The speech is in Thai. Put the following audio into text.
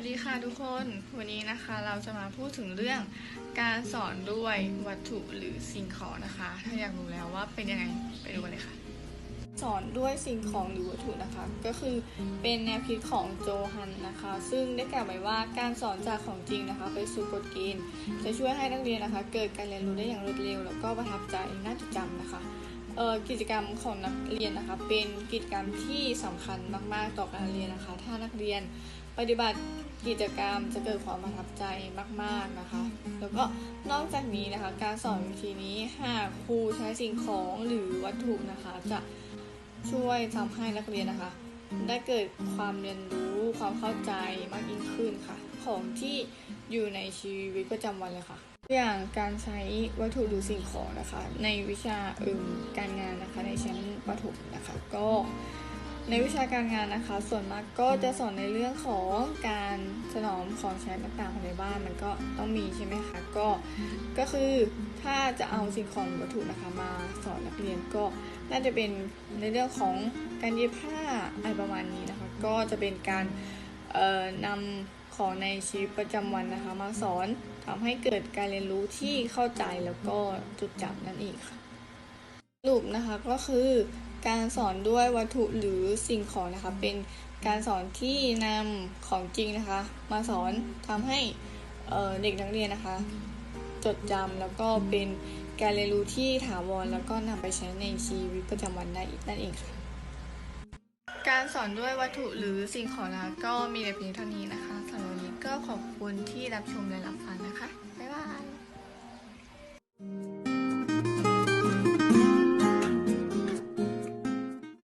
วัสดีค่ะทุกคน วันนี้นะคะเราจะมาพูดถึงเรื่องการสอนด้วยวัตถุหรือสิ่งของนะคะ ถ้าอยากรู้แล้วว่าเป็นยังไงไปดูกันเลยค่ะ สอนด้วยสิ่งของหรือวัตถุนะคะ ก็คือเป็นแนวคิดของโจฮันนะคะ ซึ่งได้กล่าวไว้ว่าการสอนจากของจริงนะคะ ไปสู่กฎเกณฑ์จะช่วยให้นักเรียนนะคะ เกิดการเรียนรู้ได้อย่างรวดเร็ว แล้วก็ประทับใจน่าจดจำนะคะ กิจกรรมของนักเรียนนะคะเป็นกิจกรรมที่สำคัญมาก ๆ ต่อการเรียนนะคะ ถ้านักเรียนปฏิบัติกิจกรรมจะเกิดความประทับใจมาก ๆนะคะ แล้วก็นอกจากนี้นะคะ การสอนวิธีนี้หากครูใช้สิ่งของหรือวัตถุนะคะ จะช่วยทำให้นักเรียนนะคะ ได้เกิดความเรียนรู้ความเข้าใจมากยิ่งขึ้นค่ะ ของที่อยู่ในชีวิตประจำวันเลยค่ะ อย่างการใช้วัตถุหรือสิ่งของนะคะ ในวิชาเอิมการงานนะคะในชั้นประถมนะคะก็ในวิชาการงานนะคะ ส่วนมากก็จะสอนในเรื่องของการถนอมของใช้ต่างๆภายในบ้านมันก็ต้องมีใช่ไหมคะก็ก็คือถ้าจะเอาสิ่งของวัตถุนะคะมาสอนนักเรียนก็น่าจะเป็นในเรื่องของการเย็บผ้าอะไรประมาณนี้นะคะ ก็จะเป็นการเอ่อนำ ของในชีวิตประจำวันนะคะ มาสอนทำให้เกิดการเรียนรู้ที่เข้าใจแล้วก็จดจำนั่นเองค่ะสรุปนะคะก็คือการสอนด้วยวัตถุหรือสิ่งของนะคะเป็นการสอนที่นำของจริงนะคะ มาสอนทำให้เด็กนักเรียนนะคะ จดจำแล้วก็เป็นการเรียนรู้ที่ถาวรแล้วก็นำไปใช้ในชีวิตประจำวันได้อีกนั่นเองค่ะ การสอนด้วยวัตถุหรือสิ่งของนะคะก็มีแต่เพียงเท่านี้นะคะสำหรับวันนี้ก็ขอบคุณที่รับชมและรับฟังนะคะ